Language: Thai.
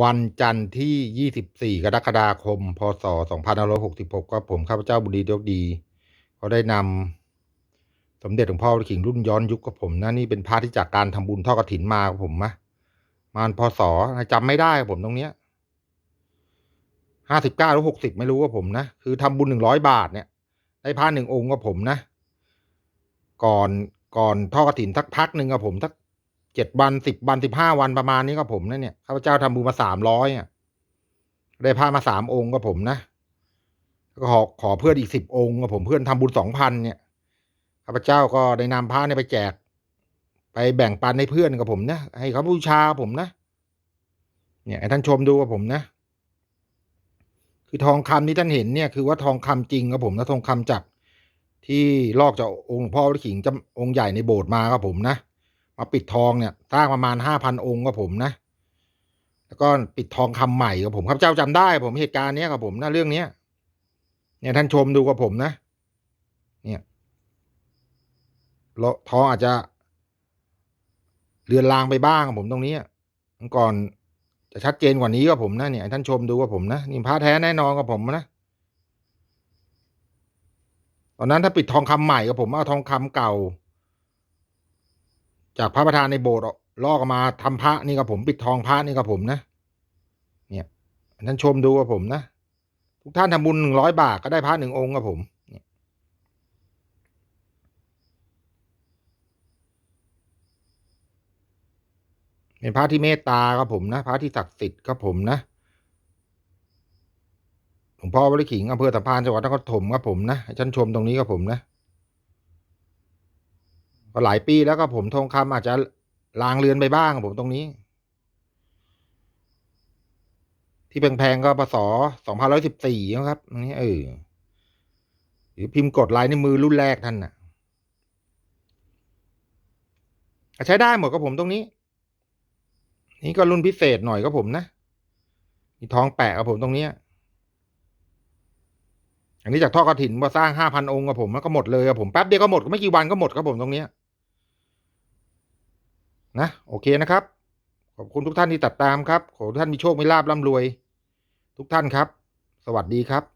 วันจันทร์ที่ 24 กรกฎาคม พศ 2566 ครับผมข้าพเจ้าบุญดียกดีเขาได้นำสมเด็จหลวงพ่อขิงรุ่นย้อนยุคกับผมนะนี่เป็นพระที่จากการทำบุญทอดกฐินมาครับผมนะมานพศจำไม่ได้ครับผมตรงเนี้ยห้าสิบเก้าหรือหกสิบไม่รู้ว่าผมนะ คือทำบุญหนึ่งร้อยบาทเนี่ย ได้พระหนึ่งองค์กับผมนะ ก่อนก่อนทอดกฐินสักพักหนึ่งกับผมสัก เจ็ดวันสิบวันสิบห้าวันประมาณนี้กับผมนะเนี่ยข้าพเจ้าทำบุญมาสามร้อยอะได้พระมาสามองค์กับผมนะก็ขอขอเพื่อนอีกสิบองค์กับผมเพื่อนทำบุญสองพันเนี่ยข้าพเจ้าก็ได้นำพระเนี่ยไปแจก ไปแบ่งปันให้เพื่อนกับผมนะให้เขาบูชาผมนะเนี่ยท่านชมดูกับผมนะ คือทองคำที่ท่านเห็นเนี่ยคือว่าทองคำจริงครับผมนะทองคำจากที่ลอกจากองค์หลวงพ่อวัดขิงจำองค์ใหญ่ในโบสถ์มาครับผมนะ มาปิดทองเนี่ยสร้างประมาณห้าพันองค์ครับผมนะ แล้วก็ปิดทองคำใหม่ครับผมข้าพเจ้าจำได้ ผมเหตุการณ์เนี้ยครับผมนะเรื่องเนี้ย เนี่ยท่านชมดูกับผมนะ เนี่ยแล้วทองอาจจะเลือนลางไปบ้างครับผมตรงนี้เมื่อก่อนจะชัดเจนกว่านี้ก็ผมนะเนี่ยท่านชมดูกับผมนะนี่พระแท้แน่นอนกับผมนะตอนนั้นถ้าปิดทองคำใหม่กับผมเอาทองคำเก่า จากพระประธานในโบสถ์ลอกออกมาทำพระนี่กับผมปิดทองพระนี่กับผมนะ เนี่ยท่านชมดูกับผมนะ ทุกท่านทำบุญหนึ่งร้อยบาทก็ได้พระหนึ่งองค์กับผมเนี่ยเป็นพระที่เมตตาครับผมนะ พระที่ศักดิ์สิทธิ์ครับผมนะหลวงพ่อวัดขิงอำเภอสัมพันธ์จังหวัดนครปฐมครับผมนะให้ท่านชมตรงนี้ครับผมนะ ก็หลายปีแล้วก็ผมทองคำอาจจะลางเลือนไปบ้างผมตรงนี้ ที่แพงๆก็ปศสองพันร้อยสิบสี่นะครับตรงนี้เออหรือพิมพ์กดลายในมือรุ่นแรกท่านน่ะใช้ได้หมดครับผมตรงนี้ นี่ก็รุ่นพิเศษหน่อยครับผมนะมีทองแปะกับผมตรงเนี้ยอันนี้จากท่อกระถินมาสร้างห้าพันองค์กับผมแล้วก็หมดเลยกับผมแป๊บเดียวก็หมดไม่กี่วันก็หมดครับผมตรงเนี้ย นะโอเคนะครับ ขอบคุณทุกท่านที่ติดตามครับ ขอทุกท่านมีโชคมีลาบร่ำรวย ทุกท่านครับ สวัสดีครับ